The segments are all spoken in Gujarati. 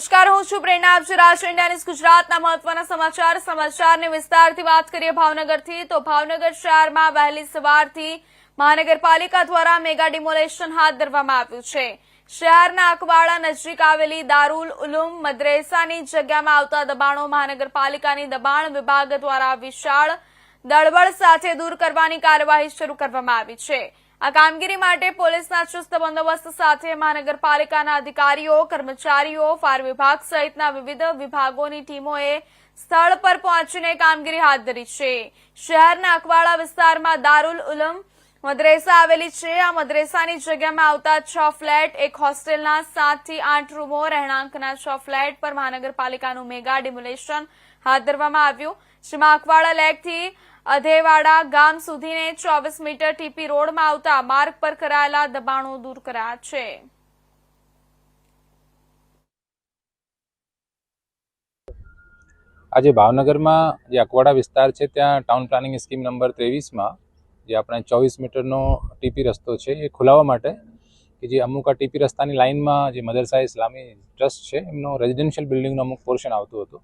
નમસ્કાર, હું છું પ્રેરણા. આપ રાષ્ટ્ર ઇન્ડિયા ગુજરાતના મહત્વના સમાચાર. સમાચારની વિસ્તારથી વાત કરીએ ભાવનગરથી, તો ભાવનગર શહેરમાં વહેલી સવારથી મહાનગરપાલિકા દ્વારા મેગા ડિમોલેશન હાથ ધરવામાં આવ્યું છે. શહેરના અકવાડા નજીક આવેલી દારૂલ ઉલુમ મદ્રેસાની જગ્યામાં આવતા દબાણો મહાનગરપાલિકાની દબાણ વિભાગ દ્વારા વિશાળ દળબળ સાથે દૂર કરવાની કાર્યવાહી શરૂ કરવામાં આવી છે. આ કામગીરી માટે પોલીસના ચુસ્ત બંદોબસ્ત સાથે મહાનગરપાલિકાના અધિકારીઓ, કર્મચારીઓ, ફાયર વિભાગ સહિતના વિવિધ વિભાગોની ટીમોએ સ્થળ પર પહોંચીને કામગીરી હાથ ધરી છે. શહેરના અકવાડા વિસ્તારમાં દારૂલ ઉલમ મદ્રેસા આવેલી છે. આ મદ્રેસાની જગ્યામાં આવતા છ ફ્લેટ, એક હોસ્ટેલના સાતથી આઠ રૂમો, રહેણાંકના છ ફ્લેટ પર મહાનગરપાલિકાનું મેગા ડિમોલેશન હાથ ધરવામાં આવ્યું. જેમાં અકવાડા લેકથી અધેવાડા ગામ સુધીને ચોવીસ મીટર ટીપી રોડમાં આવતા માર્ગ પર કરાયેલા દબાણો દૂર કરાયા છે. આજે ભાવનગરમાં જે અકવાડા વિસ્તાર છે, ત્યાં ટાઉન પ્લાનિંગ સ્કીમ નંબર ત્રેવીસમાં જે આપણે ચોવીસ મીટરનો ટીપી રસ્તો છે, એ ખોલાવવા માટે કે જે અમુક આ ટીપી રસ્તાની લાઇનમાં જે મદરસા ઇસ્લામી ટ્રસ્ટ છે, એમનો રેઝિડેન્શિયલ બિલ્ડિંગનો અમુક પોર્શન આવતું હતું.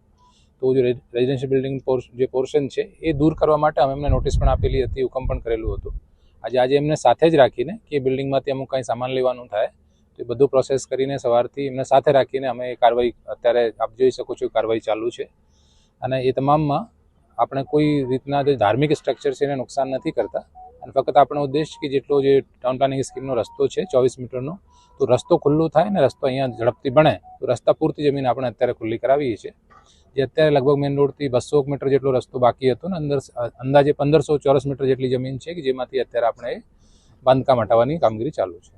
તો જે રેઝિડેન્શિયલ બિલ્ડિંગ જે પોર્શન છે, એ દૂર કરવા માટે અમે એમને નોટિસ પણ આપેલી હતી, હુકમ પણ કરેલું હતું. આજે આજે એમને સાથે જ રાખીને કે બિલ્ડિંગમાંથી અમુક કંઈ સામાન લેવાનું થાય, તો એ બધું પ્રોસેસ કરીને સવારથી એમને સાથે રાખીને અમે એ કાર્યવાહી અત્યારે આપ જોઈ શકો છો કાર્યવાહી ચાલુ છે. અને એ તમામમાં આપણે કોઈ રીતના જે ધાર્મિક સ્ટ્રક્ચર છે એને નુકસાન નથી કરતા. અને ફક્ત આપણો ઉદ્દેશ કે જેટલો જે ટાઉન પ્લાનિંગ સ્કીમનો રસ્તો છે, ચોવીસ મીટરનો, તો રસ્તો ખુલ્લો થાય ને રસ્તો અહીંયા ઝડપથી બને, તો રસ્તા પૂરતી જમીન આપણે અત્યારે ખુલ્લી કરાવીએ છીએ. જે અત્યારે લગભગ મેઇન રોડથી બસો મીટર જેટલો રસ્તો બાકી હતો ને, અંદર અંદાજે પંદરસો ચોરસ મીટર જેટલી જમીન છે કે જેમાંથી અત્યારે આપણે બાંધકામ હટાવવાની કામગીરી ચાલુ છે.